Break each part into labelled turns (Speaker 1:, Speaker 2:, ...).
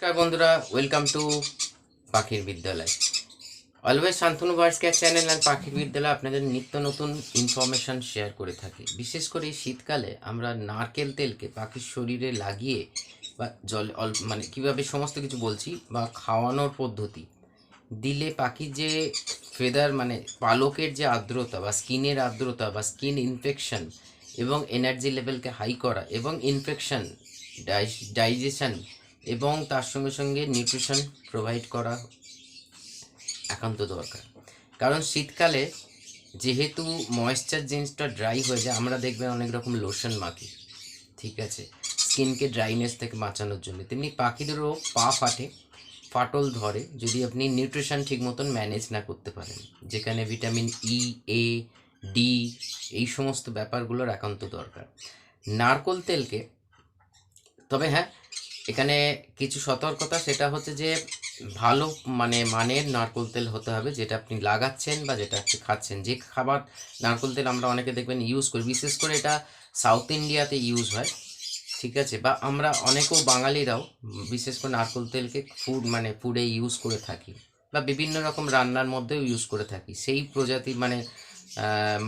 Speaker 1: নমস্কার বন্ধুরা welcome to পাখির বিদ্যালয়। অলওয়েজ শান্তনু ভার্স কেয়ার চ্যানেল অ্যান্ড পাখির বিদ্যালয় আপনাদের নিত্য নতুন ইনফরমেশন শেয়ার করে থাকি। বিশেষ করে শীতকালে আমরা নারকেল তেলকে পাখির শরীরে লাগিয়ে বা জল মানে কীভাবে সমস্ত কিছু বলছি বা খাওয়ানোর পদ্ধতি, দিলে পাখির যে ফেদার মানে পালকের যে আর্দ্রতা বা স্কিনের আর্দ্রতা বা স্কিন ইনফেকশন এবং এনার্জি লেভেলকে হাই করা এবং ইনফেকশন ডাইজেশন এবং তার সঙ্গে সঙ্গে নিউট্রিশন প্রোভাইড করা একান্ত দরকার। কারণ শীতকালে যেহেতু ময়েশ্চার জিনিসটা ড্রাই হয়ে যায়, আমরা দেখবেন অনেক রকম লোশন মাখি, ঠিক আছে? স্কিনকে ড্রাইনেস থেকে বাঁচানোর জন্য। তেমনি পাখিদেরও পা ফাটে, ফাটল ধরে, যদি আপনি নিউট্রিশন ঠিক মতন ম্যানেজ না করতে পারেন, যেখানে ভিটামিন ই এ ডি এই সমস্ত ব্যাপারগুলোর একান্ত দরকার। নারকোল তেলকে, তবে হ্যাঁ এখানে কিছু সতর্কতা, সেটা হচ্ছে যে ভালো মানে মানের নারকোল তেল হতে হবে, যেটা আপনি লাগাচ্ছেন বা যেটা আপনি খাচ্ছেন। যে খাবার নারকোল তেল আমরা অনেকে দেখবেন ইউজ করি, বিশেষ করে এটা সাউথ ইন্ডিয়াতে ইউজ হয়, ঠিক আছে? বা আমরা অনেকেও বাঙালিরাও বিশেষ করে নারকোল তেলকে ফুড মানে ফুডে ইউজ করে থাকি বা বিভিন্ন রকম রান্নার মধ্যেও ইউজ করে থাকি। সেই প্রজাতি মানে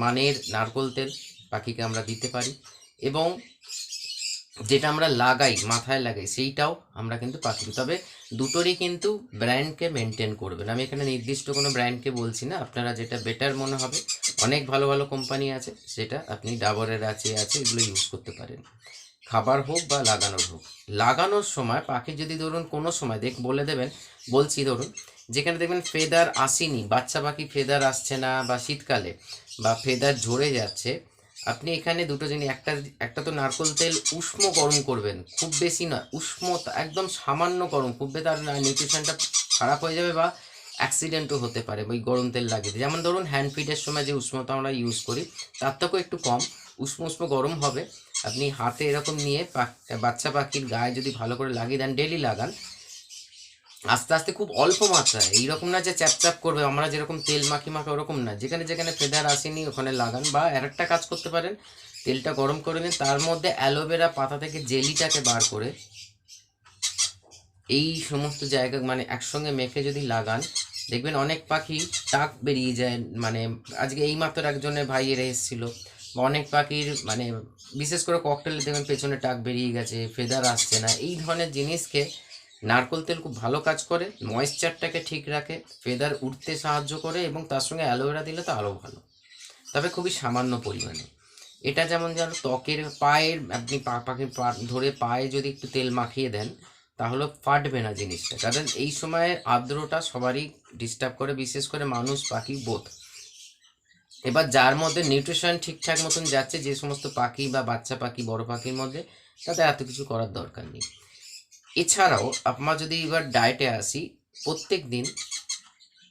Speaker 1: মানের নারকোল তেল পাখিকে আমরা দিতে পারি এবং যেটা আমরা লাগাই, মাথায় লাগাই, সেইটাও আমরা কিন্তু পাখি তবে দুটোরই কিন্তু ব্র্যান্ডকে মেনটেন করবেন। আমি এখানে নির্দিষ্ট কোনো ব্র্যান্ডকে বলছি না। আপনারা যেটা বেটার মনে হবে, অনেক ভালো ভালো কোম্পানি আছে, সেটা আপনি ডাবরের আছে আছে, এগুলো ইউজ করতে পারেন। খাবার হোক বা লাগানোর হোক। লাগানোর সময় পাখি যদি ধরুন কোনো সময় দেখ, বলে দেবেন, বলছি ধরুন, যেখানে দেখবেন ফেদার আসেনি, বাচ্চা পাখি ফেদার আসছে না বা শীতকালে বা ফেদার ঝরে যাচ্ছে আপনি এখানে দুটো জিনিস, একটা একটা তো নারকোল তেল উষ্ণ গরম করবেন, খুব বেশি নয়, উষ্ণতা একদম সামান্য গরম, খুব বেশি তার নিউট্রিশনটা খারাপ হয়ে যাবে বা অ্যাক্সিডেন্টও হতে পারে ওই গরম তেল লাগিয়ে। যেমন ধরুন হ্যান্ড ফিটের সময় যে উষ্ণতা আমরা ইউজ করি, তার থেকেও একটু কম, উষ্ণ উষ্ণ গরম হবে আপনি হাতে এরকম নিয়ে বাচ্চা পাখির গায়ে যদি ভালো করে লাগিয়ে দেন ডেলি লাগান আস্তে আস্তে খুব অল্প মাত্রায়। এইরকম না যে চ্যাপ চ্যাপ করবে, আমরা যেরকম তেল মাখি মাখা ওরকম না। যেখানে যেখানে ফেদার আসেনি, ওখানে লাগান বা আর একটা কাজ করতে পারেন, তেলটা গরম করে নিন। তার মধ্যে অ্যালোভেরা পাতা থেকে জেলিটাকে বার করে এই সমস্ত জায়গা মানে একসঙ্গে মেখে যদি লাগান, দেখবেন অনেক পাখি টাক বেরিয়ে যায়। মানে আজকে এই মাত্র একজনের ভাইয়ের এসেছিল। বা অনেক পাখির মানে বিশেষ করে ককটেলে দেখবেন পেছনে টাক বেরিয়ে গেছে, ফেদার আসছে না। এই ধরনের জিনিসকে নারকোল তেল খুব ভালো কাজ করে ময়েশ্চারটাকে ঠিক রাখে ফেদার উঠতে সাহায্য করে এবং তার সঙ্গে অ্যালোভেরা দিলে তো আরও ভালো। তবে খুবই সামান্য পরিমাণে। এটা যেমন যেন ত্বকের পায়ের, আপনি পাখির ধরে পায়ে যদি একটু তেল মাখিয়ে দেন, তাহলে ফাটবে না জিনিসটা। কারণ এই সময়ের আর্দ্রতা সবারই ডিস্টার্ব করে, বিশেষ করে মানুষ, পাখি বোধ এবার যার মধ্যে নিউট্রিশন ঠিকঠাক মতন যাচ্ছে, যে সমস্ত পাখি বা বাচ্চা পাখি, বড় পাখির মধ্যে তাদের এত কিছু করার দরকার নেই। এছাড়াও, আপনার যদি এবার ডায়েটে আসি, প্রত্যেক দিন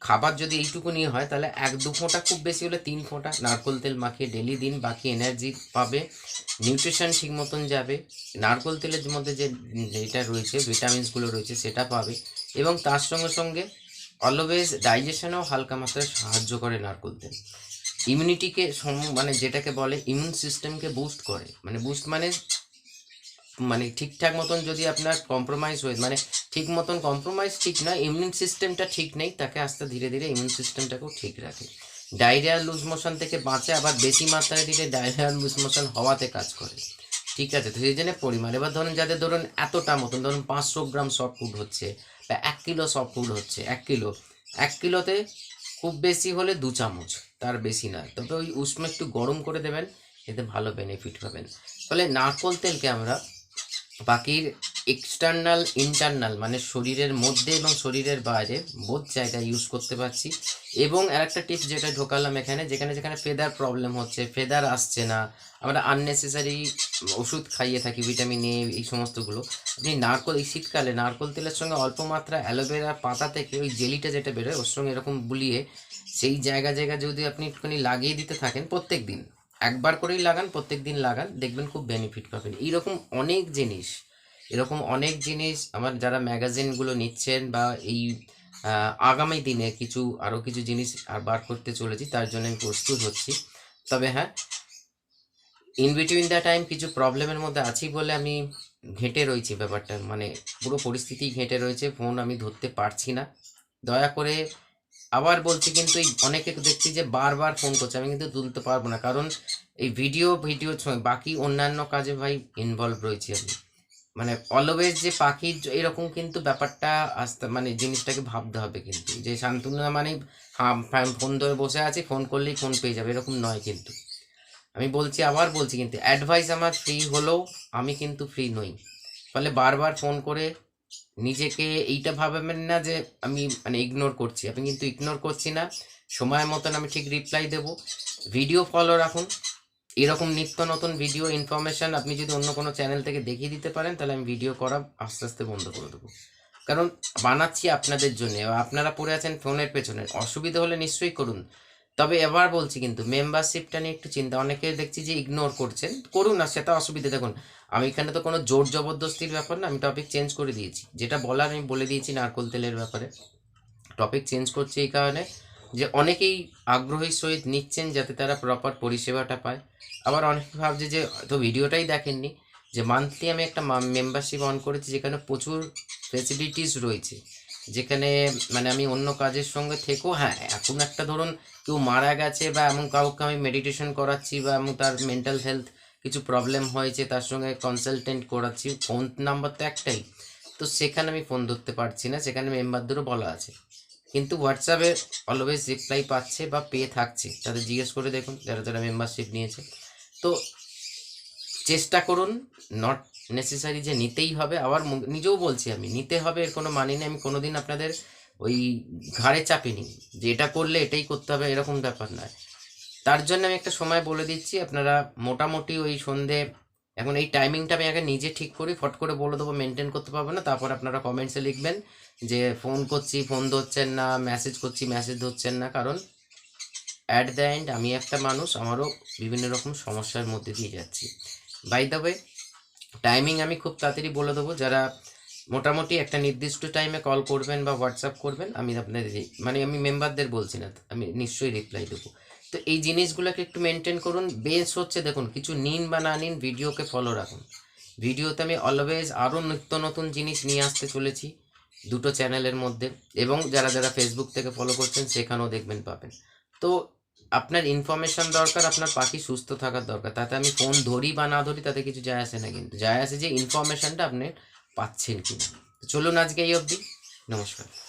Speaker 1: খাবার যদি এইটুকু নিয়ে হয়, তাহলে এক দু ফোঁটা খুব বেশি হলে তিন ফোঁটা। নারকোল তেল মাখিয়ে ডেলি দিন বাকি এনার্জি পাবে নিউট্রিশন ঠিক মতন যাবে, নারকোল তেলের মধ্যে যে যেটা রয়েছে ভিটামিনসগুলো রয়েছে, সেটা পাবে এবং তার সঙ্গে সঙ্গে অলওয়েজ ডাইজেশনেও হালকা মাত্রায় সাহায্য করে নারকোল তেল। ইমিউনিটিকে মানে যেটাকে বলে ইমিউন সিস্টেমকে বুস্ট করে। মানে বুস্ট মানে মানে ঠিকঠাক মতন যদি আপনার কম্প্রোমাইজ হয়ে মানে ঠিক মতন কম্প্রোমাইজ ঠিক নয় ইমিউন সিস্টেমটা ঠিক নেই, তাকে আস্তে ধীরে ধীরে ইমিউন সিস্টেমটাকেও ঠিক রাখে। ডায়রিয়া লুজ মোশন থেকে বাঁচে, আবার বেশি মাত্রায় দিলে ডায়রিয়া লুজ মোশন হওয়াতে কাজ করে। ঠিক আছে, তো সেই জন্য পরিমাণ এবার ধরুন যাদের ধরুন এতটা মতন ধরুন পাঁচশো গ্রাম সফট ফুড হচ্ছে, বা এক কিলো সফট ফুড হচ্ছে, এক কিলো। এক কিলোতে খুব বেশি হলে দু চামচ, তার বেশি নয় তবে ওই উষ্ণ একটু গরম করে দেবেন, এতে ভালো বেনিফিট পাবেন। ফলে নারকোল তেলকে আমরা বাকির এক্সটার্নাল ইন্টারনাল মানে শরীরের মধ্যে এবং শরীরের বাইরে বোধ জায়গায় ইউজ করতে পারছি। এবং আরেকটা টিপস যেটা ঢোকালাম এখানে, যেখানে যেখানে ফেদার প্রবলেম হচ্ছে ফেদার আসছে না, আমরা আননেসেসারি ওষুধ খাইয়ে থাকি ভিটামিন এ এই সমস্তগুলো। আপনি নারকোল, এই শীতকালে নারকোল তেলের সঙ্গে অল্প মাত্রা অ্যালোভেরা পাতা থেকে ওই জেলিটা যেটা বেরোয়, ওর সঙ্গে এরকম বুলিয়ে সেই জায়গা জায়গা যদি আপনি একটুখানি লাগিয়ে দিতে থাকেন প্রত্যেক দিন একবার করেই লাগান প্রত্যেক দিন লাগান, দেখবেন খুব বেনিফিট পাবেন। এইরকম অনেক জিনিস, এরকম অনেক জিনিস আমার যারা ম্যাগাজিনগুলো নিচ্ছেন বা এই আগামী দিনে কিছু আরও কিছু জিনিস আর বার করতে চলেছি, তার জন্য আমি প্রস্তুত হচ্ছি। তবে হ্যাঁ ইন বিটুইন দ্য টাইম কিছু প্রবলেমের মধ্যে আছি বলে আমি ঘেঁটে রয়েছি ব্যাপারটা। মানে পুরো পরিস্থিতি ঘেঁটে রয়েছে ফোন আমি ধরতে পারছি না। দয়া করে আবার বলছি কিন্তু এই অনেকে দেখছি যে বারবার ফোন করছে, আমি কিন্তু তুলতে পারব না। কারণ এই ভিডিও ভিডিওর সময় বাকি অন্যান্য কাজে ভাই ইনভলভ রয়েছি আমি। মানে অলওয়েজ যে পাখির এরকম কিন্তু ব্যাপারটা আসতে মানে জিনিসটাকে ভাবতে হবে কিন্তু। যে শান্তনা মানে ফোন ধরে বসে আছে ফোন করলেই ফোন পেয়ে যাবে, এরকম নয় কিন্তু। আমি বলছি, আবার বলছি কিন্তু অ্যাডভাইস আমার ফ্রি হলেও আমি কিন্তু ফ্রি নই। ফলে বারবার ফোন করে নিজেকে এইটা ভাবেন না যে আমি মানে ইগনোর করছি। আমি কিন্তু ইগনোর করছি না। সময় মতন আমি ঠিক রিপ্লাই দেব। ভিডিও ফলো রাখুন। এরকম নিত্য নতুন ভিডিও ইনফরমেশন আপনি যদি অন্য কোনো চ্যানেল থেকে দেখিয়ে দিতে পারেন, তাহলে আমি ভিডিও করা আস্তে আস্তে বন্ধ করে দেবো। কারণ বানাচ্ছি আপনাদের জন্য। আপনারা পড়ে আছেন ফোনের পেছনে। অসুবিধা হলে নিশ্চয়ই করুন। তবে এবার বলছি কিন্তু মেম্বারশিপটা নিয়ে একটু চিন্তা। অনেকে দেখছি যে ইগনোর করছেন। করুন না, সেটা অসুবিধা। দেখুন, আমি এখানে তো কোনো জোর জবরদস্তির ব্যাপার না, আমি টপিক চেঞ্জ করে দিয়েছি। যেটা বলার আমি বলে দিয়েছি নারকোল তেলের ব্যাপারে। টপিক চেঞ্জ করছি এই কারণে যে অনেকেই আগ্রহী সহিত নিচ্ছেন যাতে তারা প্রপার পরিষেবাটা পায়। আবার অনেকে ভাবছে যে, তো ভিডিওটাই দেখেননি যে মান্থলি আমি একটা মেম্বারশিপ অন করেছি যেখানে প্রচুর ফেসিলিটিস রয়েছে। যেখানে মানে আমি অন্য কাজের সঙ্গে থেকেও হ্যাঁ এখন একটা ধরুন কেউ মারা গেছে বা এমন কাউকে আমি মেডিটেশন করাচ্ছি বা এমন তার মেন্টাল হেলথ কিছু প্রবলেম হয়েছে, তার সঙ্গে কনসালটেন্ট করাচ্ছি ফোন নাম্বার তো একটাই। তো সেখানে আমি ফোন ধরতে পারছি না, সেখানে মেম্বারদেরও বলা আছে। কিন্তু হোয়াটসঅ্যাপে অলওয়েজ রিপ্লাই পাচ্ছে বা পেয়ে থাকছে। তাদের জিজ্ঞেস করে দেখুন যারা যারা মেম্বারশিপ নিয়েছে। তো চেষ্টা করুন নট নেসেসারি যে নিতেই হবে, আবার নিজেও বলছি আমি, নিতে হবে এর কোনো মানে নেই, আমি কোনোদিন আপনাদের ওই ঘাড়ে চাপিনি, যে এটা করলে এটাই করতে হবে, এরকম ব্যাপার নয়। তার জন্য আমি একটা সময় বলে দিচ্ছি, আপনারা মোটামুটি ওই সন্ধে, এখন এই টাইমিংটা আমি আগে নিজে ঠিক করি, ফট করে বলে দেবো মেনটেন করতে পারব না, তারপর আপনারা কমেন্টসে লিখবেন যে ফোন করছি ফোন ধরছেন না মেসেজ করছি মেসেজ ধরছেন না, কারণ অ্যাট দ্য এন্ড আমি একটা মানুষ, আমারও বিভিন্ন রকম সমস্যার মধ্যে দিয়ে যাচ্ছি। বাই দ্য ওয়ে টাইমিং আমি খুব তাড়াতাড়ি বলে দেবো। যারা মোটামুটি একটা নির্দিষ্ট টাইমে কল করবেন বা হোয়াটসঅ্যাপ করবেন, আমি আপনাদের মানে আমি মেম্বারদের বলছি না, আমি নিশ্চয়ই রিপ্লাই দেবো। তো এই জিনিসগুলোকে একটু মেনটেন করুন। বেস হচ্ছে দেখুন, কিছু নিন বা না নিন ভিডিওকে ফলো রাখুন। ভিডিওতে আমি অলওয়েজ আরও নিত্য নতুন জিনিস নিয়ে আসতে চলেছি, দুটো চ্যানেলের মধ্যে। এবং যারা যারা ফেসবুক থেকে ফলো করছেন, সেখানেও দেখবেন পাবেন। তো আপনার ইনফরমেশন দরকার, আপনার পাখি সুস্থ থাকার দরকার। তাতে আমি ফোন ধরি বা না ধরি, তাতে কিছু যায় আসে না কিন্তু। যায় আসে যে ইনফরমেশনটা আপনি পাচ্ছেন কিনা। চলুন আজকে এই অবধি। নমস্কার।